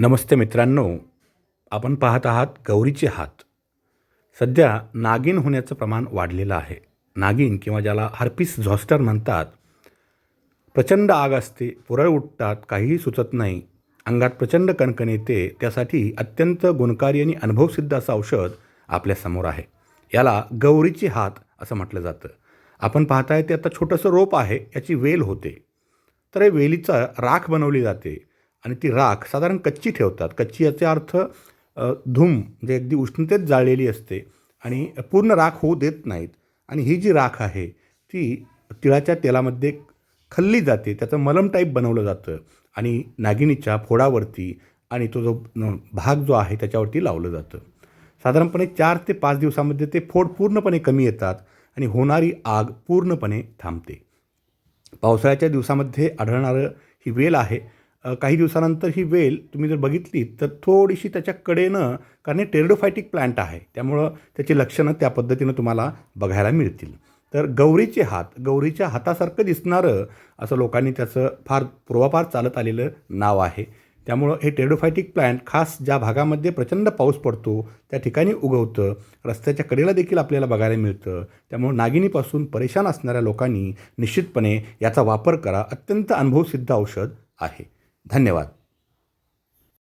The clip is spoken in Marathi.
नमस्ते मित्रांनो आपण पाहत आहात गौरीचे हात. सध्या नागिन होण्याचं प्रमाण वाढलेलं आहे. नागिन किंवा ज्याला हर्पिस झॉस्टर म्हणतात प्रचंड आग असते पुरळ उठतात काहीही सुचत नाही अंगात प्रचंड कणकण येते त्यासाठी अत्यंत गुणकारी आणि अनुभवसिद्ध असं औषध आपल्यासमोर आहे. याला गौरीचे हात असं म्हटलं जातं. आपण पाहताय ते आता छोटंसं रोप आहे याची वेल होते. तर हे वेलीचा राख बनवली जाते. आणि ती राख साधारण कच्ची ठेवतात. कच्ची याचा अर्थ धूम म्हणजे अगदी उष्णतेत जाळलेली असते आणि पूर्ण राख होऊ देत नाहीत. आणि ही जी राख आहे ती तिळाच्या तेलामध्ये खल्ली जाते. त्याचं मलम टाईप बनवलं जातं आणि नागिनीच्या फोडावरती आणि तो जो भाग जो आहे त्याच्यावरती लावलं जातं. साधारणपणे चार ते पाच दिवसामध्ये ते फोड पूर्णपणे कमी येतात आणि होणारी आग पूर्णपणे थांबते. पावसाळ्याच्या दिवसामध्ये आढळणारं ही वेल आहे काही दिवसानंतर ही वेल तुम्ही जर बघितली तर थोडीशी त्याच्या कडेनं कारण हे टेरडोफायटिक प्लांट आहे त्यामुळं त्याची लक्षणं त्या पद्धतीनं तुम्हाला बघायला मिळतील. तर गौरीचे हात गौरीच्या हातासारखं दिसणारं असं लोकांनी त्याचं फार पूर्वापार चालत आलेलं नाव आहे. त्यामुळं हे टेरडोफायटिक प्लांट खास ज्या भागामध्ये प्रचंड पाऊस पडतो त्या ठिकाणी उगवतं रस्त्याच्या कडेला देखील आपल्याला बघायला मिळतं. त्यामुळं नागिनीपासून परेशान असणाऱ्या लोकांनी निश्चितपणे याचा वापर करा. अत्यंत अनुभवसिद्ध औषध आहे. धन्यवाद